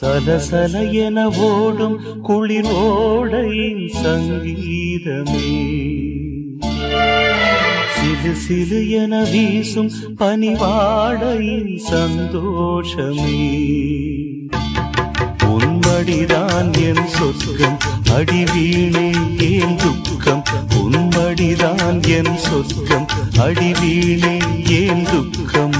சலசல என ஓடும் குளிர் ஓடையின் சங்கீதமே. சிறு சிறு என வீசும் பனிவாடையின் சந்தோஷமே. உன்படிதான் என் சொர்க்கம் அடிவீணே ஏன் துக்கம்? உன்படிதான் என் சொர்க்கம் அடிவீணே ஏன் துக்கம்?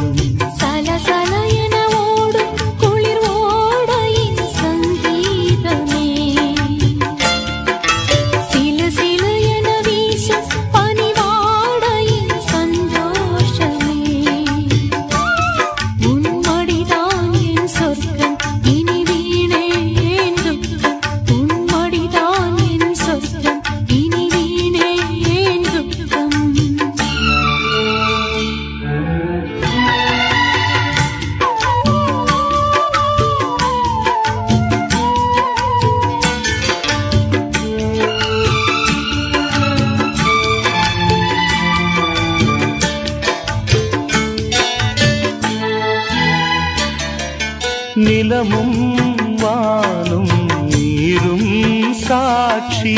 நிலமும் வானும் நீரும் சாட்சி.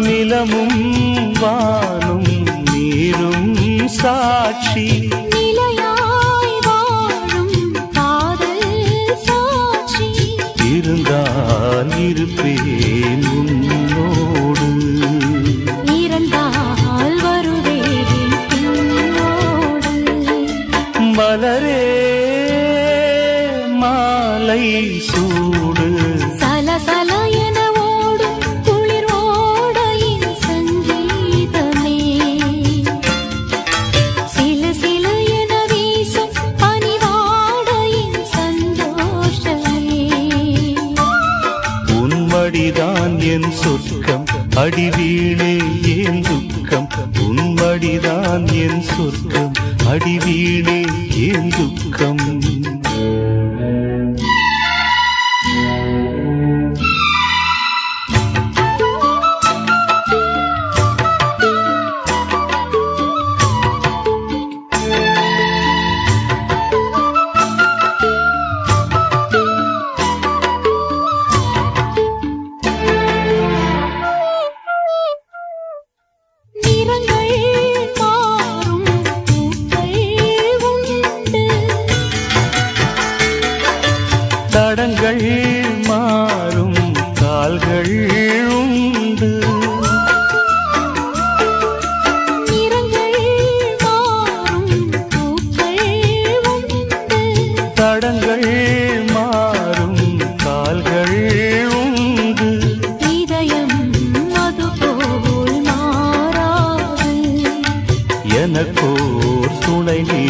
நிலமும் வானும் நீரும் சாட்சி. நிலையாய் வாழும் காதல் சாட்சி. இருந்தால் இருப்பேன் மாலை சூடு. சலசல என ஓடும் குளிர் ஓடையின் சங்கீதமே. சிலு சிலு என வீசும் பனிவாடையின் சந்தோஷமே. உன்மடிதான் என் சொர்க்கம் அடிவீணே ஏன் துக்கம். உன்மடிதான் என் சொர்க்கம் அடிவீணே ஏன் துக்கம். தடங்கள் மாறும் கால்கள் உண்டு. தடங்கள் எனக்கோர் துணை நீ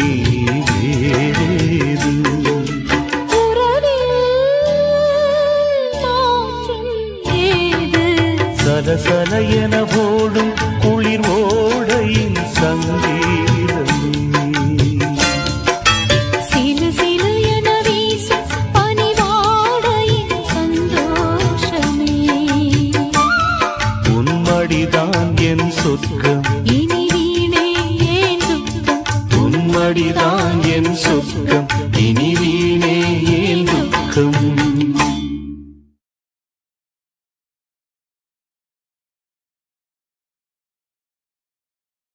ஏது? சலசல என அப்படிதான் என் சொர்க்கம். இனி வீணே ஏன் துக்கம்?